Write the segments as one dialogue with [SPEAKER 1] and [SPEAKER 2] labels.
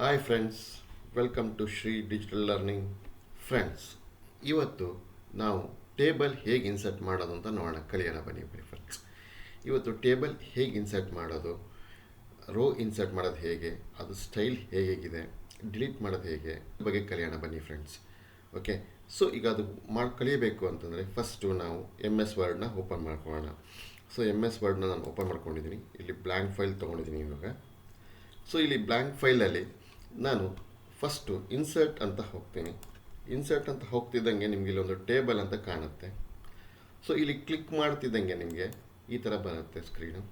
[SPEAKER 1] Hi friends welcome to Shri digital learning friends ಇವತ್ತು ನಾವು table ಹೇಗೆ ಇನ್ಸರ್ಟ್ ಮಾಡೋದು ಅಂತ ನೋಡೋಣ. ಕಲಿಯೋಣ ಬನ್ನಿ ಬನ್ನಿ ಫ್ರೆಂಡ್ಸ್ ಇವತ್ತು ಟೇಬಲ್ ಹೇಗೆ ಇನ್ಸರ್ಟ್ ಮಾಡೋದು? ರೋ ಇನ್ಸರ್ಟ್ ಮಾಡೋದು ಹೇಗೆ? ಅದು ಸ್ಟೈಲ್ ಹೇಗಿದೆ ಡಿಲೀಟ್ ಮಾಡೋದು ಹೇಗೆ? ಬಗ್ಗೆ ಕಲಿಯೋಣ ಬನ್ನಿ ಫ್ರೆಂಡ್ಸ್ ಓಕೆ ಸೊ ಈಗ ಅದು ಮಾಡಿ, ಕಲಿಯಬೇಕು ಅಂತಂದರೆ ಫಸ್ಟು ನಾವು ಎಂ ಎಸ್ ವರ್ಡ್ನ ಓಪನ್ ಮಾಡ್ಕೊಳ್ಳೋಣ. ಸೊ ಎಂ ಎಸ್ ವರ್ಡ್ನ ನಾನು ಓಪನ್ ಮಾಡ್ಕೊಂಡಿದ್ದೀನಿ. ಇಲ್ಲಿ ಬ್ಲ್ಯಾಂಕ್ ಫೈಲ್ ತೊಗೊಂಡಿದ್ದೀನಿ ಇವಾಗ. ಸೊ ಇಲ್ಲಿ ಬ್ಲ್ಯಾಂಕ್ ಫೈಲಲ್ಲಿ ನಾನು ಫಸ್ಟು ಇನ್ಸರ್ಟ್ ಅಂತ ಹೋಗ್ತೀನಿ. ಇನ್ಸರ್ಟ್ ಅಂತ ಹೋಗ್ತಿದ್ದಂಗೆ ನಿಮಗೆ ಇಲ್ಲೊಂದು ಟೇಬಲ್ ಅಂತ ಕಾಣುತ್ತೆ. ಸೊ ಇಲ್ಲಿ ಕ್ಲಿಕ್ ಮಾಡ್ತಿದ್ದಂಗೆ ನಿಮಗೆ ಈ ಥರ ಬರುತ್ತೆ ಸ್ಕ್ರೀನು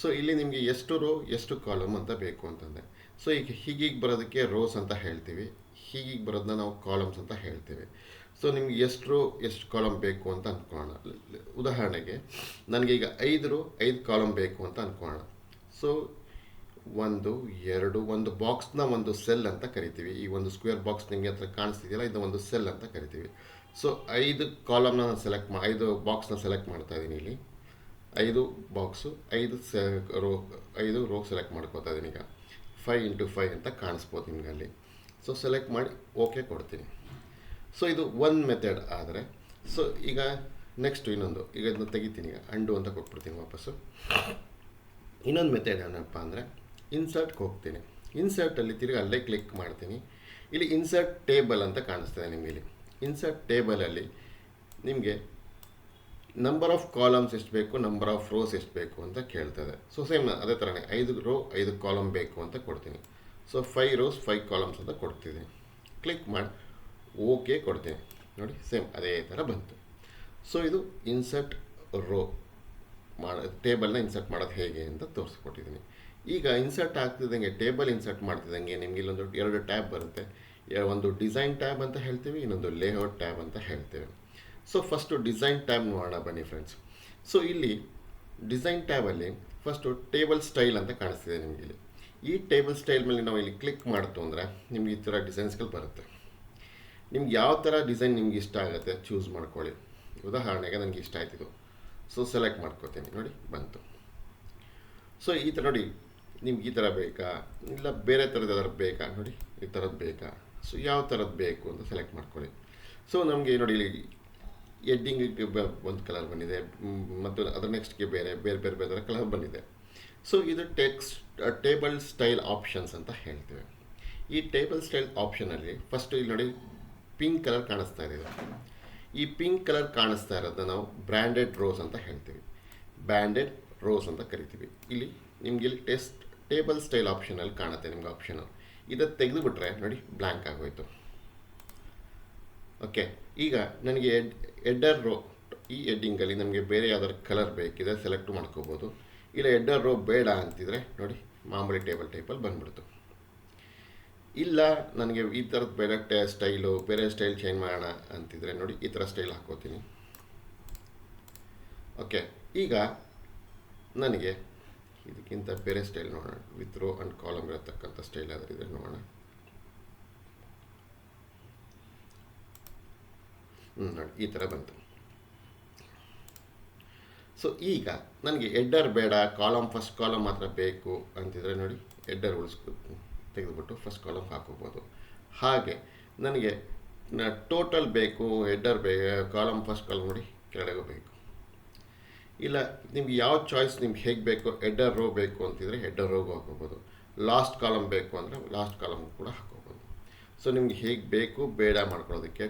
[SPEAKER 1] ಸೊ ಇಲ್ಲಿ ನಿಮಗೆ ಎಷ್ಟು ರೋ ಎಷ್ಟು ಕಾಲಮ್ ಅಂತ ಬೇಕು ಅಂತಂದರೆ ಸೊ ಈಗ ಹೀಗೀಗೆ ಬರೋದಕ್ಕೆ ರೋಸ್ ಅಂತ ಹೇಳ್ತೀವಿ. ಹೀಗೀಗೆ ಬರೋದನ್ನ ನಾವು ಕಾಲಮ್ಸ್ ಅಂತ ಹೇಳ್ತೀವಿ. ಸೊ ನಿಮ್ಗೆ ಎಷ್ಟು ರೋ ಎಷ್ಟು ಕಾಲಮ್ ಬೇಕು ಅಂತ ಅಂದ್ಕೊಳ್ಳೋಣ ಉದಾಹರಣೆಗೆ ನನಗೆ ಈಗ ಐದು ರೋ ಐದು ಕಾಲಮ್ ಬೇಕು ಅಂತ ಅಂದ್ಕೊಳ್ಳೋಣ ಸೊ ಒಂದು, ಎರಡು, ಒಂದು ಬಾಕ್ಸ್ನ ಒಂದು ಸೆಲ್ ಅಂತ ಕರಿತೀವಿ. ಈ ಒಂದು ಸ್ಕ್ವೇರ್ ಬಾಕ್ಸ್ ನಿಮಗೆ ಹತ್ರ ಕಾಣಿಸ್ತಿದೆಯಲ್ಲ, ಇದು ಒಂದು ಸೆಲ್ ಅಂತ ಕರಿತೀವಿ. ಸೊ ಐದು ಕಾಲಮ್ನ ನಾನು ಸೆಲೆಕ್ಟ್ ಮಾ, ಐದು ಬಾಕ್ಸ್ನ ಸೆಲೆಕ್ಟ್ ಮಾಡ್ತಾ ಇದ್ದೀನಿ ಇಲ್ಲಿ. ಐದು ಬಾಕ್ಸು ಐದು ಸೆ ರೋ ಐದು ರೋ ಸೆಲೆಕ್ಟ್ ಮಾಡ್ಕೋತಾ ಇದ್ದೀನಿ ಈಗ. ಫೈವ್ ಇಂಟು ಫೈವ್ ಅಂತ ಕಾಣಿಸ್ಬೋದು ನಿಮ್ಗೆ ಅಲ್ಲಿ. ಸೊ ಸೆಲೆಕ್ಟ್ ಮಾಡಿ ಓಕೆ ಕೊಡ್ತೀನಿ. ಸೊ ಇದು ಒಂದು ಮೆಥಡ್ ಆದರೆ ಸೊ ಈಗ ನೆಕ್ಸ್ಟು ಇನ್ನೊಂದು, ಈಗ ಇದನ್ನ ತೆಗಿತೀನಿ ಈಗ. ಅಂಡು ಅಂತ ಕೊಟ್ಬಿಡ್ತೀನಿ ವಾಪಸ್ಸು. ಇನ್ನೊಂದು ಮೆಥಡ್ ಏನಪ್ಪ ಅಂದರೆ ಇನ್ಸರ್ಟ್ಗೆ ಹೋಗ್ತೀನಿ. ಇನ್ಸರ್ಟಲ್ಲಿ ತಿರುಗಿ ಅಲ್ಲೇ ಕ್ಲಿಕ್ ಮಾಡ್ತೀನಿ. ಇಲ್ಲಿ ಇನ್ಸರ್ಟ್ ಟೇಬಲ್ ಅಂತ ಕಾಣಿಸ್ತದೆ ನಿಮಗೆ ಇಲ್ಲಿ ಇನ್ಸರ್ಟ್ ಟೇಬಲಲ್ಲಿ ನಿಮಗೆ ನಂಬರ್ ಆಫ್ ಕಾಲಮ್ಸ್ ಎಷ್ಟು ಬೇಕು ನಂಬರ್ ಆಫ್ ರೋಸ್ ಎಷ್ಟು ಬೇಕು ಅಂತ ಕೇಳ್ತದೆ. ಸೊ ಸೇಮ್ ಅದೇ ಥರನೇ ಐದು ರೋ ಐದು ಕಾಲಮ್ ಬೇಕು ಅಂತ ಕೊಡ್ತೀನಿ. So five rows five columns ಅಂತ ಕೊಡ್ತಿದ್ದೀನಿ ಕ್ಲಿಕ್ ಮಾಡಿ ಓಕೆ ಕೊಡ್ತೀನಿ. ನೋಡಿ ಸೇಮ್ ಅದೇ ಥರ ಬಂತು. ಸೊ ಇದು ಇನ್ಸರ್ಟ್ ರೋ ಮಾಡ ಟೇಬಲ್ನ ಇನ್ಸರ್ಟ್ ಮಾಡೋದು ಹೇಗೆ ಅಂತ ತೋರಿಸ್ಕೊಟ್ಟಿದ್ದೀನಿ. ಈಗ ಇನ್ಸರ್ಟ್ ಆಗ್ತಿದ್ದಂಗೆ ಟೇಬಲ್ ಇನ್ಸರ್ಟ್ ಮಾಡ್ತಿದ್ದಂಗೆ ನಿಮ್ಗೆ ಇಲ್ಲೊಂದು ಎರಡು ಟ್ಯಾಬ್ ಬರುತ್ತೆ. ಒಂದು ಡಿಸೈನ್ ಟ್ಯಾಬ್ ಅಂತ ಹೇಳ್ತೀವಿ, ಇನ್ನೊಂದು ಲೇಔಟ್ ಟ್ಯಾಬ್ ಅಂತ ಹೇಳ್ತೇವೆ. ಸೊ ಫಸ್ಟು ಡಿಸೈನ್ ಟ್ಯಾಬ್ ನೋಡೋಣ ಬನ್ನಿ ಫ್ರೆಂಡ್ಸ್ ಸೊ ಇಲ್ಲಿ ಡಿಸೈನ್ ಟ್ಯಾಬಲ್ಲಿ ಫಸ್ಟು ಟೇಬಲ್ ಸ್ಟೈಲ್ ಅಂತ ಕಾಣಿಸ್ತಿದೆ ನಿಮಗೆ ಇಲ್ಲಿ. ಈ ಟೇಬಲ್ ಸ್ಟೈಲ್ ಮೇಲೆ ನಾವು ಇಲ್ಲಿ ಕ್ಲಿಕ್ ಮಾಡ್ತು ಅಂದರೆ ನಿಮ್ಗೆ ಈ ಥರ ಡಿಸೈನ್ಸ್ಗಳು ಬರುತ್ತೆ. ನಿಮ್ಗೆ ಯಾವ ಥರ ಡಿಸೈನ್ ನಿಮ್ಗೆ ಇಷ್ಟ ಆಗುತ್ತೆ ಚೂಸ್ ಮಾಡ್ಕೊಳ್ಳಿ. ಉದಾಹರಣೆಗೆ ನನಗೆ ಇಷ್ಟ ಆಯ್ತಿದ್ದು ಸೊ ಸೆಲೆಕ್ಟ್ ಮಾಡ್ಕೋತೀನಿ. ನೋಡಿ, ಬಂತು. ಸೊ ಈ ಥರ ನೋಡಿ ನಿಮ್ಗೆ ಈ ಥರ ಬೇಕಾ? ಇಲ್ಲ ಬೇರೆ ಥರದ ಯಾವ್ದಾದ್ರು ಬೇಕಾ? ನೋಡಿ, ಈ ಥರದ್ದು ಬೇಕಾ? ಸೊ ಯಾವ ಥರದ್ದು ಬೇಕು ಅಂತ ಸೆಲೆಕ್ಟ್ ಮಾಡ್ಕೊಳ್ಳಿ. ಸೊ ನಮಗೆ ನೋಡಿ ಇಲ್ಲಿ ಎಡ್ಡಿಂಗಿಗೆ ಒಂದು ಕಲರ್ ಬಂದಿದೆ. ಮತ್ತು ಅದರ ನೆಕ್ಸ್ಟ್ಗೆ ಬೇರೆ ಬೇರೆ ಬೇರೆ ಬೇರೆ ಕಲರ್ ಬಂದಿದೆ. ಸೊ ಇದು ಟೆಕ್ಸ್ಟ್ ಟೇಬಲ್ ಸ್ಟೈಲ್ ಆಪ್ಷನ್ಸ್ ಅಂತ ಹೇಳ್ತೇವೆ. ಈ ಟೇಬಲ್ ಸ್ಟೈಲ್ ಆಪ್ಷನಲ್ಲಿ ಫಸ್ಟ್ ಇಲ್ಲಿ ನೋಡಿ ಪಿಂಕ್ ಕಲರ್ ಕಾಣಿಸ್ತಾ ಇದೆ ಈ ಪಿಂಕ್ ಕಲರ್ ಕಾಣಿಸ್ತಾ ಇರೋದನ್ನ ನಾವು ಬ್ರ್ಯಾಂಡೆಡ್ ರೋಸ್ ಅಂತ ಹೇಳ್ತೀವಿ. ಬ್ರ್ಯಾಂಡೆಡ್ ರೋಸ್ ಅಂತ ಕರಿತೀವಿ. ಇಲ್ಲಿ ನಿಮಗೆ ಇಲ್ಲಿ ಟೆಸ್ಟ್ ಟೇಬಲ್ ಸ್ಟೈಲ್ ಆಪ್ಷನಲ್ಲಿ ಕಾಣುತ್ತೆ ನಿಮ್ಗೆ ಆಪ್ಷನು ಇದು ತೆಗೆದುಬಿಟ್ರೆ ನೋಡಿ ಬ್ಲ್ಯಾಂಕ್ ಆಗೋಯ್ತು. ಓಕೆ ಈಗ ನನಗೆ ಎಡ್, ಎಡ್ಡರ್ ರೋ ಈ ಎಡ್ಡಿಂಗಲ್ಲಿ ನಮಗೆ ಬೇರೆ ಯಾವ್ದಾದ್ರು ಕಲರ್ ಬೇಕಿದೆ ಸೆಲೆಕ್ಟ್ ಮಾಡ್ಕೋಬೋದು. ಇಲ್ಲ ಎಡ್ಡರ್ ರೋ ಬೇಡ ಅಂತಿದ್ರೆ ನೋಡಿ, ಮಾಮೂಲಿ ಟೇಬಲ್ ಟೈಪಲ್ಲಿ ಬಂದ್ಬಿಡ್ತು. ಇಲ್ಲ ನನಗೆ ಈ ಥರದ್ದು ಬೇರೆ ಟೇ ಸ್ಟೈಲು ಬೇರೆ ಸ್ಟೈಲ್ ಚೇಂಜ್ ಮಾಡೋಣ ಅಂತಿದ್ರೆ ನೋಡಿ, ಈ ಥರ ಸ್ಟೈಲ್ ಹಾಕ್ಕೋತೀನಿ. ಓಕೆ ಈಗ ನನಗೆ ಇದಕ್ಕಿಂತ ಬೇರೆ ಸ್ಟೈಲ್ ನೋಡೋಣ. ವಿತ್ ರೋ ಆ್ಯಂಡ್ ಕಾಲಮ್ ಇರತಕ್ಕಂಥ ಸ್ಟೈಲ್ ಆದರೆ ಇದ್ರೆ ನೋಡೋಣ. ಹ್ಞೂ ನೋಡಿ, ಈ ಥರ ಬಂತು. ಸೊ ಈಗ ನನಗೆ ಎಡ್ಡರ್ ಬೇಡ ಕಾಲಮ್ ಫಸ್ಟ್ ಕಾಲಮ್ ಮಾತ್ರ ಬೇಕು ಅಂತಿದ್ರೆ ನೋಡಿ ಎಡ್ಡರ್ ಉಳಿಸ್ಕೊ ತೆಗೆದುಬಿಟ್ಟು ಫಸ್ಟ್ ಕಾಲಮ್ ಹಾಕೋಬೋದು. ಹಾಗೆ ನನಗೆ ಟೋಟಲ್ ಬೇಕು ಎಡ್ಡರ್ ಬೇ ಕಾಲಮ್ ಫಸ್ಟ್ ಕಾಲಮ್ ನೋಡಿ ಕೆಳಗೆ ಬೇಕು. ಇಲ್ಲ, ನಿಮ್ಗೆ ಯಾವ ಚಾಯ್ಸ್ ನಿಮ್ಗೆ ಹೇಗೆ ಬೇಕು ಎಡ್ಡರ್ ರೋ ಬೇಕು ಅಂತಿದ್ರೆ ಎಡ್ಡರ್ ರೋಗೂ ಹಾಕೋಬೋದು ಲಾಸ್ಟ್ ಕಾಲಮ್ ಬೇಕು ಅಂದರೆ ಲಾಸ್ಟ್ ಕಾಲಮ್ ಕೂಡ ಹಾಕೋಬೋದು ಸೊ ನಿಮ್ಗೆ ಹೇಗೆ ಬೇಕು ಬೇಡ ಮಾಡ್ಕೊಳ್ಳೋದಕ್ಕೆ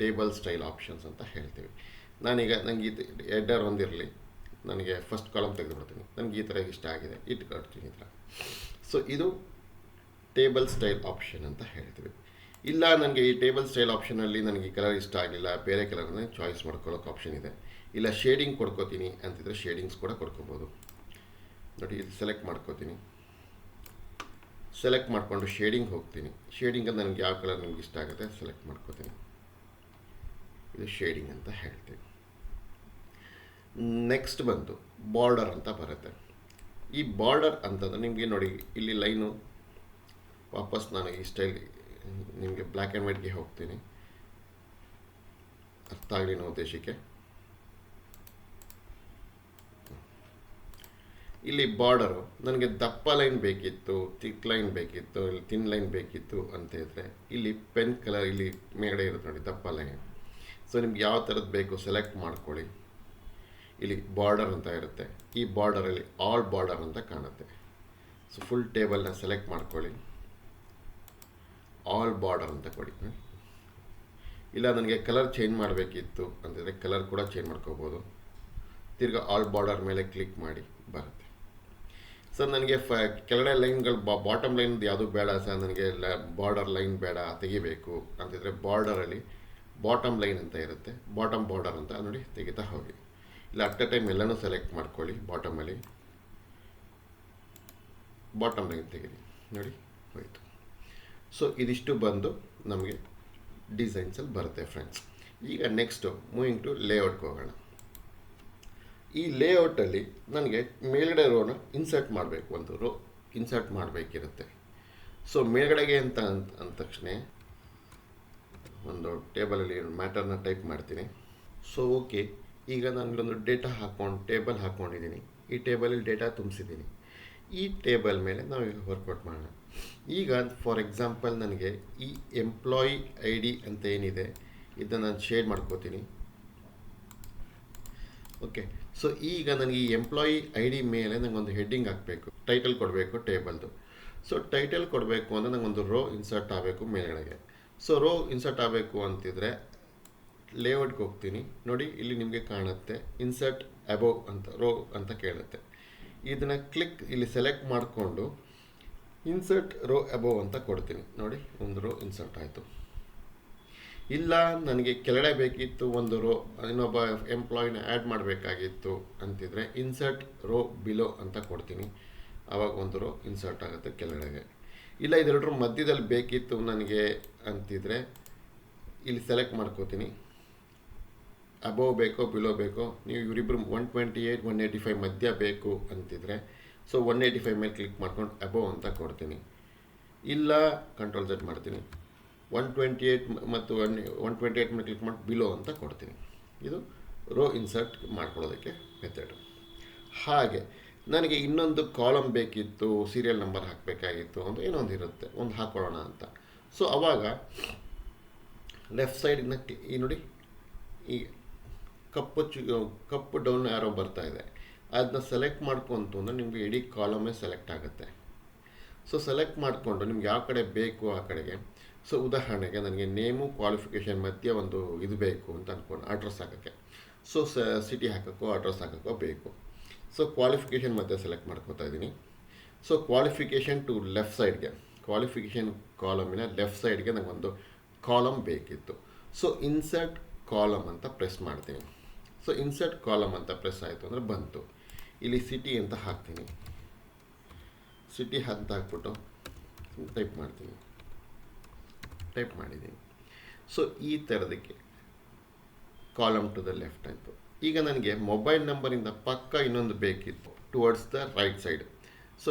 [SPEAKER 1] ಟೇಬಲ್ ಸ್ಟೈಲ್ ಆಪ್ಷನ್ಸ್ ಅಂತ ಹೇಳ್ತೀವಿ. ನಾನೀಗ ನನಗೆ ಇದು ಎಡ್ಡರ್ ಒಂದಿರಲಿ ನನಗೆ ಫಸ್ಟ್ ಕಾಲಮ್ ತೆಗೆದುಬಿಡ್ತೀನಿ. ನನಗೆ ಈ ಥರ ಇಷ್ಟ ಆಗಿದೆ ಇಟ್ಕೊಳ್ತೀನಿ ಈ ಥರ. ಸೊ ಇದು ಟೇಬಲ್ ಸ್ಟೈಲ್ ಆಪ್ಷನ್ ಅಂತ ಹೇಳ್ತೀವಿ. ಇಲ್ಲ, ನನಗೆ ಈ ಟೇಬಲ್ ಸ್ಟೈಲ್ ಆಪ್ಷನಲ್ಲಿ ನನಗೆ ಕಲರ್ ಇಷ್ಟ ಆಗಲಿಲ್ಲ ಬೇರೆ ಕಲರ್ನ ಚಾಯ್ಸ್ ಮಾಡ್ಕೊಳ್ಳೋಕೆ ಆಪ್ಷನ್ ಇದೆ. ಇಲ್ಲ ಶೇಡಿಂಗ್ ಕೊಡ್ಕೋತೀನಿ ಅಂತಿದ್ರೆ ಶೇಡಿಂಗ್ಸ್ ಕೂಡ ಕೊಡ್ಕೋಬೋದು. ನೋಡಿ ಇದು ಸೆಲೆಕ್ಟ್ ಮಾಡ್ಕೋತೀನಿ. ಸೆಲೆಕ್ಟ್ ಮಾಡಿಕೊಂಡು ಶೇಡಿಂಗ್ ಹೋಗ್ತೀನಿ. ಶೇಡಿಂಗಲ್ಲಿ ನನಗೆ ಯಾವ ಕಲರ್ ನಿಮ್ಗೆ ಇಷ್ಟ ಆಗುತ್ತೆ ಸೆಲೆಕ್ಟ್ ಮಾಡ್ಕೋತೀನಿ. ಇದು ಶೇಡಿಂಗ್ ಅಂತ ಹೇಳ್ತೀನಿ. ನೆಕ್ಸ್ಟ್ ಬಂತು ಬಾರ್ಡರ್ ಅಂತ ಬರುತ್ತೆ. ಈ ಬಾರ್ಡರ್ ಅಂತಂದ್ರೆ ನಿಮಗೆ ನೋಡಿ, ಇಲ್ಲಿ ಲೈನು ವಾಪಸ್ ನಾನು ಈ ಸ್ಟೈಲ್ ನಿಮಗೆ ಬ್ಲ್ಯಾಕ್ ಆ್ಯಂಡ್ ವೈಟ್ಗೆ ಹೋಗ್ತೀನಿ. ಅರ್ಥ ಆಗಲಿ ಅನ್ನೋ ಉದ್ದೇಶಕ್ಕೆ? ಇಲ್ಲಿ ಬಾರ್ಡರು ನನಗೆ ದಪ್ಪ ಲೈನ್ ಬೇಕಿತ್ತು ತಿಕ್ ಲೈನ್ ಬೇಕಿತ್ತು, ಇಲ್ಲಿ ತಿನ್ ಲೈನ್ ಬೇಕಿತ್ತು ಅಂತ ಹೇಳಿದ್ರೆ, ಇಲ್ಲಿ ಪೆನ್ ಕಲರ್ ಇಲ್ಲಿ ಮೇಗಡೆ ಇರುತ್ತೆ ನೋಡಿ ದಪ್ಪ ಲೈನ್ ಸೊ ನಿಮ್ಗೆ ಯಾವ ಥರದ್ದು ಬೇಕು ಸೆಲೆಕ್ಟ್ ಮಾಡ್ಕೊಳ್ಳಿ. ಇಲ್ಲಿ ಬಾರ್ಡರ್ ಅಂತ ಇರುತ್ತೆ. ಈ ಬಾರ್ಡರಲ್ಲಿ ಆಲ್ ಬಾರ್ಡರ್ ಅಂತ ಕಾಣುತ್ತೆ. ಸೊ ಫುಲ್ ಟೇಬಲ್ನ ಸೆಲೆಕ್ಟ್ ಮಾಡ್ಕೊಳ್ಳಿ. ಆಲ್ ಬಾರ್ಡರ್ ಅಂತ ಕೊಡಿ. ಇಲ್ಲ ನನಗೆ ಕಲರ್ ಚೇಂಜ್ ಮಾಡಬೇಕಿತ್ತು ಅಂತಂದರೆ ಕಲರ್ ಕೂಡ ಚೇಂಜ್ ಮಾಡ್ಕೋಬೋದು. ತಿರ್ಗಿ ಆಲ್ ಬಾರ್ಡರ್ ಮೇಲೆ ಕ್ಲಿಕ್ ಮಾಡಿ, ಬರುತ್ತೆ. ಸರ್, ನನಗೆ ಫ ಕೆಳಗಡೆ ಲೈನ್ಗಳು ಬಾ ಬಾಟಮ್ ಲೈನ್ ಯಾವುದು ಬೇಡ ಸರ್, ನನಗೆ ಲ ಬಾರ್ಡರ್ ಲೈನ್ ಬೇಡ, ತೆಗಿಬೇಕು ಅಂತಿದ್ರೆ ಬಾರ್ಡರಲ್ಲಿ ಬಾಟಮ್ ಲೈನ್ ಅಂತ ಇರುತ್ತೆ. ಬಾಟಮ್ ಬಾರ್ಡರ್ ಅಂತ ನೋಡಿ ತೆಗಿತಾ ಹೋಗಿ. ಇಲ್ಲ, ಅಟ್ ಎ ಟೈಮ್ ಎಲ್ಲನೂ ಸೆಲೆಕ್ಟ್ ಮಾಡ್ಕೊಳ್ಳಿ ಬಾಟಮಲ್ಲಿ ಬಾಟಮ್ ಲೈನ್ ತೆಗೀರಿ. ನೋಡಿ, ಹೋಯಿತು. ಸೊ ಇದಿಷ್ಟು ಬಂದು ನಮಗೆ ಡಿಸೈನ್ಸಲ್ಲಿ ಬರುತ್ತೆ ಫ್ರೆಂಡ್ಸ್ ಈಗ ನೆಕ್ಸ್ಟು ಮೂವಿಂಗ್ ಟು ಲೇಔಟ್ಗೆ ಹೋಗೋಣ. ಈ ಲೇಔಟಲ್ಲಿ ನನಗೆ ಮೇಲ್ಗಡೆ ರೋನ ಇನ್ಸರ್ಟ್ ಮಾಡಬೇಕು. ಒಂದು ರೋ ಇನ್ಸರ್ಟ್ ಮಾಡಬೇಕಿರುತ್ತೆ. ಸೊ ಮೇಲ್ಗಡೆಗೆ ಅಂತ ಅಂತ ಅಂದ ತಕ್ಷಣ ಒಂದು ಟೇಬಲಲ್ಲಿ ಮ್ಯಾಟರ್ನ ಟೈಪ್ ಮಾಡ್ತೀನಿ. ಸೊ ಓಕೆ ಈಗ ನನಗೊಂದು ಡೇಟಾ ಹಾಕ್ಕೊಂಡು ಟೇಬಲ್ ಹಾಕ್ಕೊಂಡಿದ್ದೀನಿ ಈ ಟೇಬಲಲ್ಲಿ ಡೇಟಾ ತುಂಬಿಸಿದ್ದೀನಿ ಈ ಟೇಬಲ್ ಮೇಲೆ ನಾವು ವರ್ಕೌಟ್ ಮಾಡೋಣ. ಈಗ ಫಾರ್ ಎಕ್ಸಾಂಪಲ್ ನನಗೆ ಈ ಎಂಪ್ಲಾಯಿ ಐ ಡಿ ಅಂತ ಏನಿದೆ, ಇದನ್ನು ನಾನು ಶೇರ್ ಮಾಡ್ಕೋತೀನಿ. ಓಕೆ ಸೊ ಈಗ ನನಗೆ ಈ ಎಂಪ್ಲಾಯಿ ಐ ಡಿ ಮೇಲೆ ನನಗೊಂದು ಹೆಡ್ಡಿಂಗ್ ಹಾಕಬೇಕು. ಟೈಟಲ್ ಕೊಡಬೇಕು ಟೇಬಲ್ದು ಸೊ ಟೈಟಲ್ ಕೊಡಬೇಕು ಅಂದರೆ ನನಗೊಂದು ರೋ ಇನ್ಸರ್ಟ್ ಆಗಬೇಕು ಮೇಲ್ಗಡೆಗೆ. ಸೊ ರೋ ಇನ್ಸರ್ಟ್ ಆಗಬೇಕು ಅಂತಿದ್ರೆ ಲೇಔಟ್ಗೆ ಹೋಗ್ತೀನಿ. ನೋಡಿ, ಇಲ್ಲಿ ನಿಮಗೆ ಕಾಣುತ್ತೆ. ಇನ್ಸರ್ಟ್ ಅಬೋವ್ ಅಂತ ರೋ ಅಂತ ಕೇಳುತ್ತೆ. ಇದನ್ನು ಕ್ಲಿಕ್ ಇಲ್ಲಿ ಸೆಲೆಕ್ಟ್ ಮಾಡಿಕೊಂಡು ಇನ್ಸರ್ಟ್ ರೋ ಅಬೋವ್ ಅಂತ ಕೊಡ್ತೀನಿ. ನೋಡಿ, ಒಂದು ರೋ ಇನ್ಸರ್ಟ್ ಆಯಿತು. ಇಲ್ಲ, ನನಗೆ ಕೆಳಗಡೆ ಬೇಕಿತ್ತು ಒಂದು ರೋ, ಇನ್ನೊಬ್ಬ ಎಂಪ್ಲಾಯಿನ ಆ್ಯಡ್ ಮಾಡಬೇಕಾಗಿತ್ತು ಅಂತಿದ್ರೆ ಇನ್ಸರ್ಟ್ ರೋ ಬಿಲೋ ಅಂತ ಕೊಡ್ತೀನಿ. ಆವಾಗ ಒಂದು ರೋ ಇನ್ಸರ್ಟ್ ಆಗುತ್ತೆ ಕೆಳಗಡೆಗೆ. ಇಲ್ಲ, ಇದೆರಡರ ಮಧ್ಯದಲ್ಲಿ ಬೇಕಿತ್ತು ನನಗೆ ಅಂತಿದ್ರೆ ಇಲ್ಲಿ ಸೆಲೆಕ್ಟ್ ಮಾಡ್ಕೋತೀನಿ. ಅಬೋವ್ ಬೇಕೋ ಬಿಲೋ ಬೇಕೋ, ನೀವು ಇವರಿಬ್ಬರು one twenty eight one eighty five ಮಧ್ಯ ಬೇಕು ಅಂತಿದ್ರೆ ಸೊ ಒನ್ ಏಯ್ಟಿ ಫೈವ್ ಮೇಲೆ ಕ್ಲಿಕ್ ಮಾಡ್ಕೊಂಡು ಅಬೋವ್ ಅಂತ ಕೊಡ್ತೀನಿ. ಇಲ್ಲ ಕಂಟ್ರೋಲ್ ಸೆಟ್ ಮಾಡ್ತೀನಿ. ಒನ್ ಟ್ವೆಂಟಿ ಏಯ್ಟ್ ಮತ್ತು ಒನ್ ಒನ್ ಟ್ವೆಂಟಿ ಏಯ್ಟ್ ಮೇಲೆ ಕ್ಲಿಕ್ ಮಾಡಿ ಬಿಲೋ ಅಂತ ಕೊಡ್ತೀನಿ. ಇದು ರೋ ಇನ್ಸರ್ಟ್ ಮಾಡ್ಕೊಳ್ಳೋದಕ್ಕೆ ಮೆಥಡ್ ಹಾಗೆ ನನಗೆ ಇನ್ನೊಂದು ಕಾಲಮ್ ಬೇಕಿತ್ತು ಸೀರಿಯಲ್ ನಂಬರ್ ಹಾಕಬೇಕಾಗಿತ್ತು ಅಂತ ಏನೊಂದು ಇರುತ್ತೆ, ಒಂದು ಹಾಕೊಳ್ಳೋಣ ಅಂತ. ಸೊ ಅವಾಗ ಲೆಫ್ಟ್ ಸೈಡಿನ ಈ ನೋಡಿ, ಈ ಕಪ್ಪು ಚು ಕಪ್ಪು ಡೌನ್ ಯಾರೋ ಬರ್ತಾ ಇದೆ. ಅದನ್ನ ಸೆಲೆಕ್ಟ್ ಮಾಡ್ಕೊಂತು ಅಂದರೆ ನಿಮಗೆ ಇಡೀ ಕಾಲಮೇ ಸೆಲೆಕ್ಟ್ ಆಗುತ್ತೆ. ಸೊ ಸೆಲೆಕ್ಟ್ ಮಾಡಿಕೊಂಡು ನಿಮ್ಗೆ ಯಾವ ಕಡೆ ಬೇಕು ಆ ಕಡೆಗೆ ಸೊ ಉದಾಹರಣೆಗೆ ನನಗೆ ನೇಮು ಕ್ವಾಲಿಫಿಕೇಷನ್ ಮಧ್ಯೆ ಒಂದು ಇದು ಬೇಕು ಅಂತ ಅಂದ್ಕೊಂಡು ಅಡ್ರೆಸ್ ಹಾಕೋಕ್ಕೆ. ಸೊ ಸ ಸಿಟಿ ಹಾಕೋಕ್ಕೋ ಅಡ್ರೆಸ್ ಹಾಕೋಕ್ಕೋ ಬೇಕು. ಸೊ ಕ್ವಾಲಿಫಿಕೇಷನ್ ಮಧ್ಯೆ ಸೆಲೆಕ್ಟ್ ಮಾಡ್ಕೋತಾ ಇದ್ದೀನಿ. ಸೊ ಕ್ವಾಲಿಫಿಕೇಷನ್ ಟು ಲೆಫ್ಟ್ ಸೈಡ್ಗೆ ಕ್ವಾಲಿಫಿಕೇಷನ್ ಕಾಲಮಿನ ಲೆಫ್ಟ್ ಸೈಡ್ಗೆ ನನಗೊಂದು ಕಾಲಮ್ ಬೇಕಿತ್ತು. ಸೊ ಇನ್ಸರ್ಟ್ ಕಾಲಮ್ ಅಂತ ಪ್ರೆಸ್ ಮಾಡ್ತೀನಿ. ಸೊ ಇನ್ಸರ್ಟ್ ಕಾಲಮ್ ಅಂತ ಪ್ರೆಸ್ ಆಯಿತು ಅಂದರೆ ಬಂತು. ಇಲ್ಲಿ ಸಿಟಿ ಅಂತ ಹಾಕ್ತೀನಿ. ಸಿಟಿ ಅಂತ ಹಾಕ್ಬಿಟ್ಟು ಟೈಪ್ ಮಾಡ್ತೀನಿ. ಟೈಪ್ ಮಾಡಿದ್ದೀನಿ. ಸೊ ಈ ಥರದಕ್ಕೆ ಕಾಲಮ್ ಟು ದ ಲೆಫ್ಟ್ ಆಯಿತು ಈಗ ನನಗೆ ಮೊಬೈಲ್ ನಂಬರಿಂದ ಪಕ್ಕ ಇನ್ನೊಂದು ಬೇಕಿತ್ತು. Towards the right side so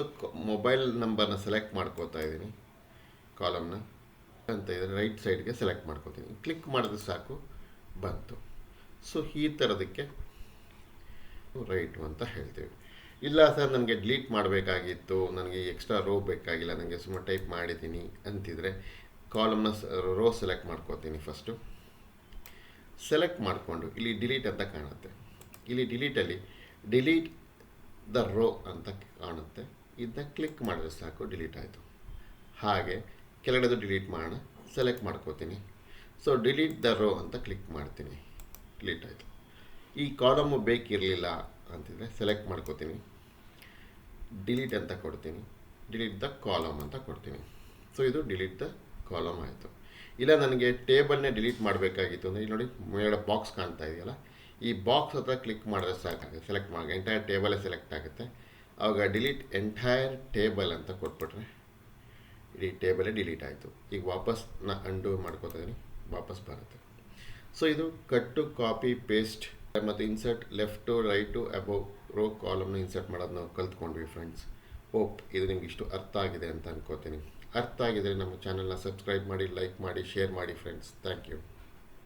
[SPEAKER 1] mobile ನಂಬರ್ನ ಸೆಲೆಕ್ಟ್ ಮಾಡ್ಕೋತಾ ಇದ್ದೀನಿ. ಕಾಲಮ್ನ ಅಂತ ಇದ್ದರೆ ರೈಟ್ ಸೈಡ್ಗೆ ಸೆಲೆಕ್ಟ್ ಮಾಡ್ಕೋತೀನಿ. ಕ್ಲಿಕ್ ಮಾಡಿದ್ರೆ ಸಾಕು. ಬಂತು. ಸೊ ಈ ಥರದಕ್ಕೆ ರೈಟು ಅಂತ ಹೇಳ್ತೀವಿ. ಇಲ್ಲ ಸರ್, ನನಗೆ ಡಿಲೀಟ್ ಮಾಡಬೇಕಾಗಿತ್ತು. ನನಗೆ ಎಕ್ಸ್ಟ್ರಾ ರೋ ಬೇಕಾಗಿಲ್ಲ. ನನಗೆ ಸುಮ್ಮನೆ ಟೈಪ್ ಮಾಡಿದ್ದೀನಿ ಅಂತಿದ್ರೆ ಕಾಲಮ್ನ ರೋ ಸೆಲೆಕ್ಟ್ ಮಾಡ್ಕೋತೀನಿ ಫಸ್ಟು ಸೆಲೆಕ್ಟ್ ಮಾಡಿಕೊಂಡು ಇಲ್ಲಿ ಡಿಲೀಟ್ ಅಂತ ಕಾಣುತ್ತೆ. ಇಲ್ಲಿ ಡಿಲೀಟಲ್ಲಿ ಡಿಲೀಟ್ ದ ರೋ ಅಂತ ಕಾಣುತ್ತೆ. ಇದನ್ನ ಕ್ಲಿಕ್ ಮಾಡಿದ್ರೆ ಸಾಕು ಡಿಲೀಟ್ ಆಯಿತು. ಹಾಗೆ ಕೆಳಗಡೆದು ಡಿಲೀಟ್ ಮಾಡೋಣ ಸೆಲೆಕ್ಟ್ ಮಾಡ್ಕೋತೀನಿ. ಸೊ ಡಿಲೀಟ್ ದ ರೋ ಅಂತ ಕ್ಲಿಕ್ ಮಾಡ್ತೀನಿ. ಡಿಲೀಟ್ ಆಯಿತು. ಈ ಕಾಲಮು ಬೇಕಿರಲಿಲ್ಲ ಅಂತಿದ್ರೆ ಸೆಲೆಕ್ಟ್ ಮಾಡ್ಕೋತೀನಿ. ಡಿಲೀಟ್ ಅಂತ ಕೊಡ್ತೀನಿ. ಡಿಲೀಟ್ ದ ಕಾಲಮ್ ಅಂತ ಕೊಡ್ತೀನಿ. ಸೊ ಇದು ಡಿಲೀಟ್ ದ ಕಾಲಮ್ ಆಯಿತು. ಇಲ್ಲ, ನನಗೆ ಟೇಬಲ್ನೇ ಡಿಲೀಟ್ ಮಾಡಬೇಕಾಗಿತ್ತು ಅಂದರೆ, ಇಲ್ಲಿ ನೋಡಿ ಮೇಲೆ ಬಾಕ್ಸ್ ಕಾಣ್ತಾ ಇದೆಯಲ್ಲ, ಈ ಬಾಕ್ಸ್ ಹತ್ರ ಕ್ಲಿಕ್ ಮಾಡಿದ್ರೆ ಸಾಕಾಗುತ್ತೆ, ಸೆಲೆಕ್ಟ್ ಮಾಡಿ, ಎಂಟೈರ್ ಟೇಬಲೇ ಸೆಲೆಕ್ಟ್ ಆಗುತ್ತೆ. ಆವಾಗ ಡಿಲೀಟ್ ಎಂಟೈರ್ ಟೇಬಲ್ ಅಂತ ಕೊಟ್ಬಿಟ್ರೆ, ಇಡೀ ಟೇಬಲೇ ಡಿಲೀಟ್ ಆಯಿತು. ಈಗ ವಾಪಸ್ ನಾ ಅಂಡು ಮಾಡ್ಕೋತಾ ವಾಪಸ್ ಬರುತ್ತೆ. ಸೊ ಇದು ಕಟ್ಟು ಕಾಪಿ ಪೇಸ್ಟ್ ಮತ್ತು insert left right above row ಕಾಲಮ್ನ ಇನ್ಸರ್ಟ್ ಮಾಡೋದು ನಾವು ಕಲ್ತ್ಕೊಂಡ್ವಿ ಫ್ರೆಂಡ್ಸ್ ಓಪ್ ಇದು ನಿಮ್ಗೆ ಇಷ್ಟು ಅರ್ಥ ಆಗಿದೆ ಅಂತ ಅನ್ಕೋತೀನಿ. ಅರ್ಥ ಆಗಿದರೆ ನಮ್ಮ ಚಾನಲ್ನ ಸಬ್ಸ್ಕ್ರೈಬ್ ಮಾಡಿ ಲೈಕ್ ಮಾಡಿ ಶೇರ್ ಮಾಡಿ ಫ್ರೆಂಡ್ಸ್ ಥ್ಯಾಂಕ್ ಯು